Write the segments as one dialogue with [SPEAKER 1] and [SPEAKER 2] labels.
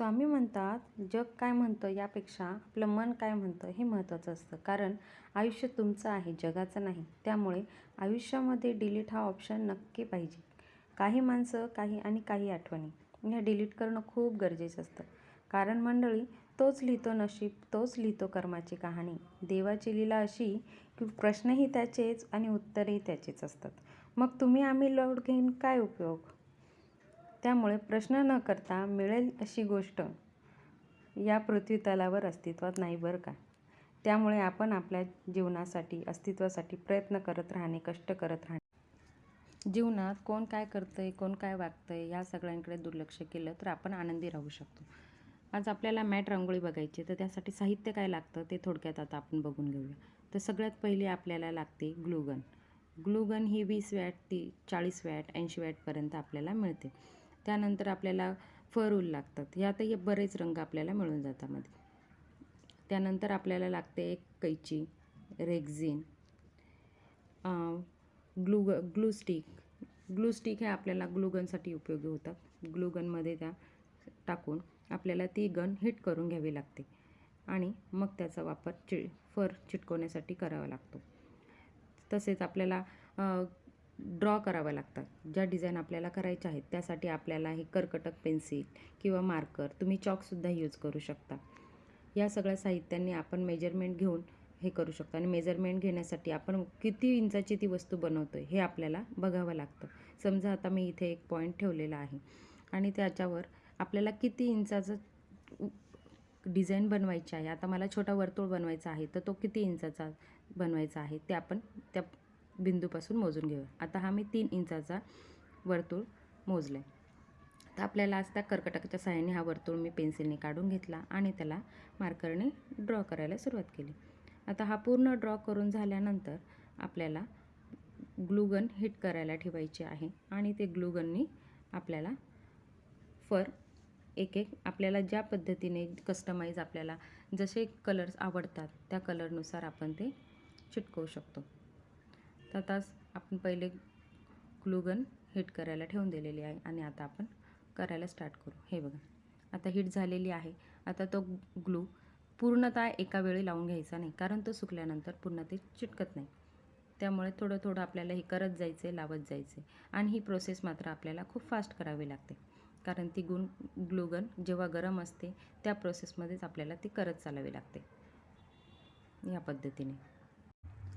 [SPEAKER 1] स्वामी म्हणतात जग काय म्हणतं यापेक्षा आपलं मन काय म्हणतं हे महत्त्वाचं असतं. कारण आयुष्य तुमचं आहे जगाचं नाही. त्यामुळे आयुष्यामध्ये डिलीट हा ऑप्शन नक्की पाहिजे. काही माणसं काही आणि काही आठवणी ह्या डिलीट करणं खूप गरजेचं असतं. कारण मंडळी तोच लिहितो नशीब तोच लिहितो कर्माची कहाणी. देवाची लीला अशी की प्रश्नही त्याचेच आणि उत्तरही त्याचेच असतात. मग तुम्ही आम्ही लोड घेऊन काय उपयोग? त्यामुळे प्रश्न न करता मिळेल अशी गोष्ट या पृथ्वीतलावर अस्तित्वात नाही बरं का? त्यामुळे आपण आपल्या जीवनासाठी अस्तित्वासाठी प्रयत्न करत राहणे कष्ट करत राहणे. जीवनात कोण काय करतं आहे कोण काय वागतं आहे या सगळ्यांकडे दुर्लक्ष केलं तर आपण आनंदी राहू शकतो. आज आपल्याला मॅट रांगोळी बघायची तर त्यासाठी साहित्य काय लागतं ते थोडक्यात आता आपण बघून घेऊया. तर सगळ्यात पहिली आपल्याला लागते ग्लूगन. ग्लूगन ही वीस वॅट ती चाळीस वॅट ऐंशी वॅटपर्यंत आपल्याला मिळते. त्यानंतर आपल्याला फरूल लागतात. ह्यातही बरेच रंग आपल्याला मिळून जातात मध्ये. त्यानंतर आपल्याला लागते एक कैची rexine glue glue stick. Glue stick हे आपल्याला ग्लूगनसाठी उपयोगी होतात ग्लूगनमध्ये त्या टाकून आपल्याला ती गन हिट करून घ्यावी लागते आणि मग त्याचा वापर चि फर चिटकवण्यासाठी करावा लागतो. तसेच आपल्याला ड्रॉ कराव्या लागतात. ज्या डिझाईन आपल्याला करायच्या आहेत त्यासाठी आपल्याला हे कर्कटक पेन्सिल किंवा मार्कर तुम्ही चॉकसुद्धा यूज करू शकता. या सगळ्या साहित्यांनी आपण मेजरमेंट घेऊन हे करू शकतो. आणि मेजरमेंट घेण्यासाठी आपण किती इंचाची ती वस्तू बनवतो आहे हे आपल्याला बघावं लागतं. समजा आता मी इथे एक पॉईंट ठेवलेला आहे. आणि त्याच्यावर आपल्याला किती इंचाचं डिझाईन बनवायची आहे? आता मला छोटा वर्तुळ बनवायचा आहे तर तो किती इंचाचा बनवायचा आहे? ते आपण त्या बिंदूपासून मोजून घेऊया. आता हा मी तीन इंचाचा वर्तुळ मोजला आहे तर आपल्याला आज त्या कर्कटकाच्या सहाय्याने हा वर्तुळ मी पेन्सिलने काढून घेतला आणि त्याला मार्करने ड्रॉ करायला सुरुवात केली. आता हा पूर्ण ड्रॉ करून झाल्यानंतर आपल्याला ग्लूगन हिट करायला ठेवायचे आहे आणि ते ग्लूगननी आपल्याला फर एक एक आपल्याला ज्या पद्धतीने कस्टमाइज आपल्याला जसे कलर्स आवडतात त्या कलरनुसार आपण ते चिटकवू शकतो. तर आपण पहिले ग्लूगन हिट करायला ठेवून दिलेली आहे आणि आता आपण करायला स्टार्ट करू. हे बघा. आता हिट झालेली आहे. आता तो ग्लू पूर्णतः एका वेळी लावून घ्यायचा नाही कारण तो सुकल्यानंतर पूर्ण ते चिटकत नाही. त्यामुळे थोडं थोडं आपल्याला हे करत जायचे लावत जायचे आणि ही प्रोसेस मात्र आपल्याला खूप फास्ट करावी लागते. कारण ती गुण ग्लूगन जेव्हा गरम असते त्या प्रोसेसमध्येच आपल्याला ती करत चालावी लागते. या पद्धतीने.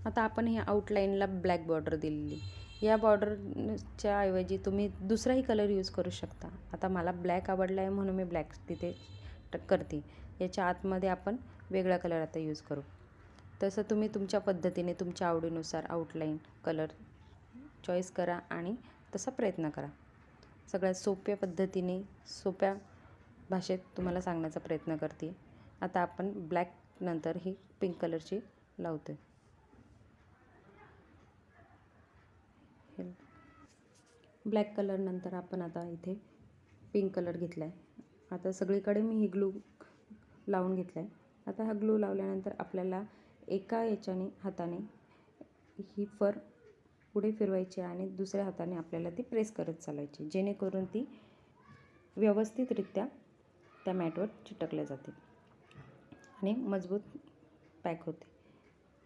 [SPEAKER 1] आता आपण हे आउटलाईनला ब्लॅक बॉर्डर दिलेली. या बॉर्डरच्या ऐवजी तुम्ही दुसराही कलर यूज करू शकता. आता मला ब्लॅक आवडला आहे म्हणून मी ब्लॅक तिथे करते. याच्या आतमध्ये आपण वेगळा कलर आता यूज करू. तसं तुम्ही तुमच्या पद्धतीने तुमच्या आवडीनुसार आउटलाईन कलर चॉईस करा आणि तसा प्रयत्न करा. सगळ्यात सोप्या पद्धतीने सोप्या भाषेत तुम्हाला सांगण्याचा प्रयत्न करते. आता आपण ब्लॅक नंतर ही पिंक कलरची लावतो आहे ब्लॅक कलरनंतर आपण आता इथे पिंक कलर घेतला आहे आता सगळीकडे मी ही ग्लू लावून घेतला आहे आता हा ग्लू लावल्यानंतर आपल्याला एका याच्याने हाताने ही फर पुढे फिरवायची आणि दुसऱ्या हाताने आपल्याला ती प्रेस करत चालायची जेणेकरून ती व्यवस्थितरित्या त्या मॅटवर चिटकल्या जाते आणि मजबूत पॅक होते.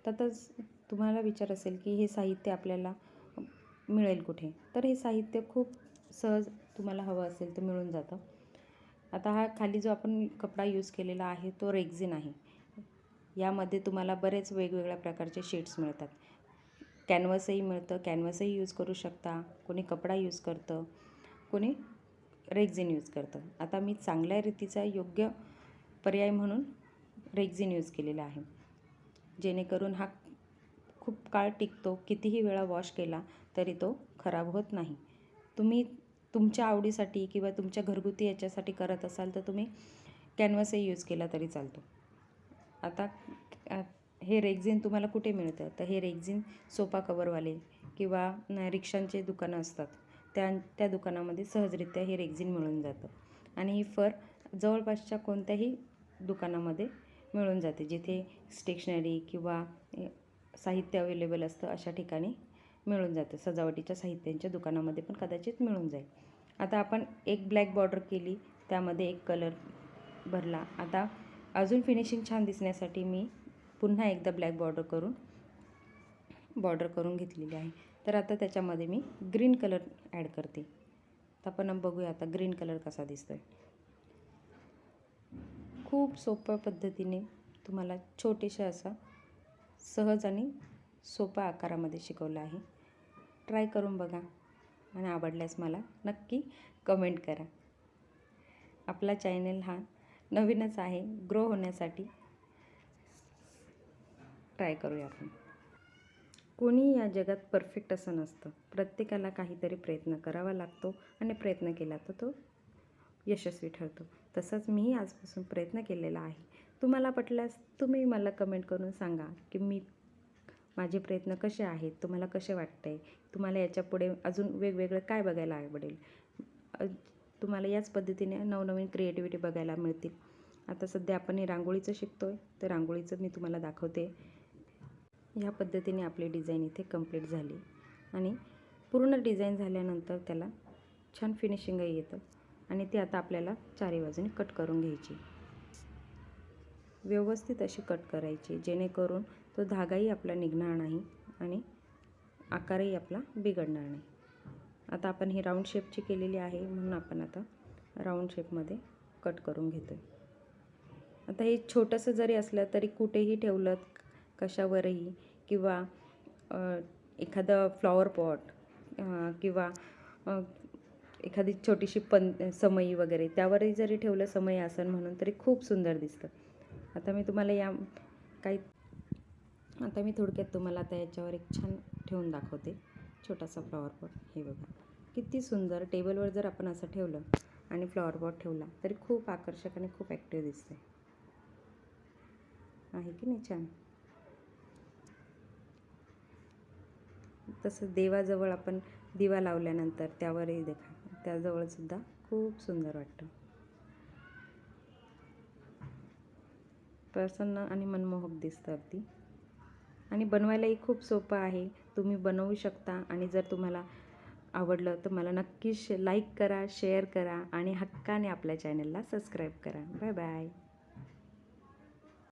[SPEAKER 1] त्यातच तुम्हाला विचार असेल की हे साहित्य आपल्याला मिळेल कुठे. तर हे साहित्य खूप सहज तुम्हाला हवं असेल तर मिळून जातं. आता हा खाली जो आपण कपडा यूज केलेला आहे तो रेग्झिन आहे. यामध्ये तुम्हाला बरेच वेगवेगळ्या प्रकारचे शेड्स मिळतात. कॅनव्हसही मिळतं. कॅनव्हसही यूज करू शकता. कोणी कपडा यूज करतं. कोणी रेग्झिन यूज करतं. आता मी चांगल्या रीतीचा योग्य पर्याय म्हणून रेग्झिन यूज केलेला आहे. जेणेकरून हा खूप काळ टिकतो. कितीही वेळा वॉश केला तरी तो खराब होत नाही. तुम्ही तुमच्या आवडीसाठी किंवा तुमच्या घरगुती याच्यासाठी करत असाल तर तुम्ही कॅनव्हसही यूज केला तरी चालतो. आता हे रेग्झिन तुम्हाला कुठे मिळतं? तर हे रेग्झिन सोफा कवरवाले किंवा रिक्षांचे दुकानं असतात. त्या त्या दुकानामध्ये सहजरित्या हे रेग्झिन मिळून जातं. आणि ही फर जवळपासच्या कोणत्याही दुकानामध्ये मिळून जाते. जिथे स्टेशनरी किंवा साहित्य अवेलेबल असतं अशा ठिकाणी मिळून जातं. सजावटीच्या साहित्यांच्या दुकानामध्ये पण कदाचित मिळून जाईल. आता आपण एक ब्लॅक बॉर्डर केली त्यामध्ये एक कलर भरला. आता अजून फिनिशिंग छान दिसण्यासाठी मी पुन्हा एकदा ब्लॅक बॉर्डर करून बॉर्डर करून घेतलेली आहे. तर आता त्याच्यामध्ये मी ग्रीन कलर ॲड करते. तर आपण बघूया आता ग्रीन कलर कसा दिसतो आहे खूप सोप्या पद्धतीने तुम्हाला छोटेशा असा सहज आणि सोप्या आकारामध्ये शिकवलं आहे. ट्राय करून बघा. आणि आवडल्यास मला नक्की कमेंट करा. आपला चॅनल हा नवीनच आहे. ग्रो होण्यासाठी ट्राय करूया आपण. कोणी या जगात परफेक्ट असं नसतं. प्रत्येकाला काहीतरी प्रयत्न करावा लागतो आणि प्रयत्न केला तर तो यशस्वी ठरतो. तसंच मीही आजपासून प्रयत्न केलेला आहे. तुम्हाला पटल्यास तुम्ही मला कमेंट करून सांगा की मी माझे प्रयत्न कसे आहेत? तुम्हाला कसे वाटते तुम्हाला याच्यापुढे अजून वेगवेगळं काय बघायला आवडेल? तुम्हाला याच पद्धतीने नवनवीन क्रिएटिव्हिटी बघायला मिळतील. आता सध्या आपण हे रांगोळीचं शिकतो आहे तर रांगोळीचं मी तुम्हाला दाखवते. ह्या पद्धतीने आपली डिझाईन इथे कंप्लीट झाली. आणि पूर्ण डिझाईन झाल्यानंतर त्याला छान फिनिशिंगही येतं. आणि ती आता आपल्याला चारी बाजूने कट करून घ्यायची. व्यवस्थित अशी कट करायची. जेणेकरून तो धागाही आपला निघणार नाही आणि आकारही आपला बिघडणार नाही. आता आपण ही राऊंड शेपची केलेली आहे म्हणून आपण आता राऊंड शेपमध्ये कट करून घेतो आहे आता हे छोटंसं जरी असलं तरी कुठेही ठेवलं कशावरही किंवा एखादं फ्लॉवर पॉट किंवा एखादी छोटीशी पन समई वगैरे त्यावरही जरी ठेवलं समई आसन म्हणून तरी खूप सुंदर दिसतं. आता मी तुम्हाला या काही आता मी थोडक्यात तुम्हाला आता याच्यावर एक छान ठेवून दाखवते. छोटासा फ्लॉवर पॉट हे बघा. किती सुंदर. टेबलवर जर आपण असं ठेवलं आणि फ्लॉवर पॉट ठेवला तरी खूप आकर्षक आणि खूप ॲक्टिव्ह दिसते. आहे की नाही छान? तसं देवाजवळ आपण दिवा लावल्यानंतर त्यावरही देखा. त्याजवळसुद्धा खूप सुंदर वाटतं. प्रसन्न आणि मनमोहक दिसतं अगदी. आणि बनवायलाही खूप सोपं आहे. तुम्ही बनवू शकता आणि जर तुम्हाला आवडलं तर मला नक्की शे लाईक करा शेअर करा आणि हक्काने आपल्या चॅनलला सबस्क्राईब करा. Bye bye